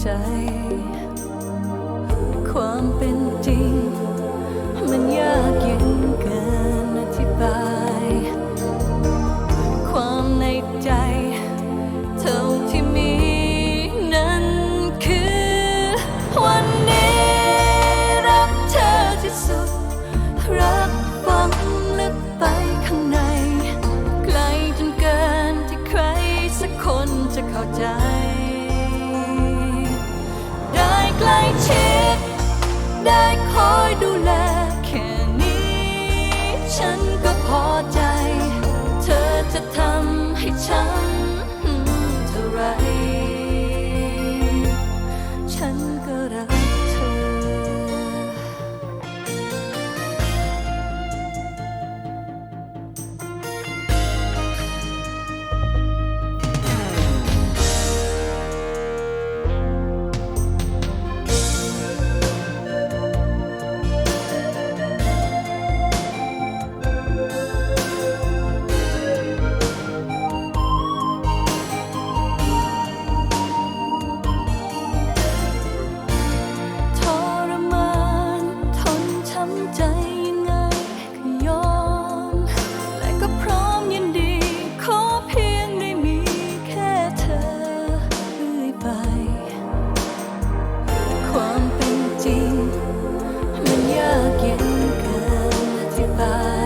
ใจ ความเป็นจริง มันยากยิ่งเกิน ฉัน ใจยังไงก็ยอม และก็พร้อมยินดี ขอเพียงได้มีแค่เธอเรื่อไป ความเป็นจริง มันยากย็นเกินอธิบาย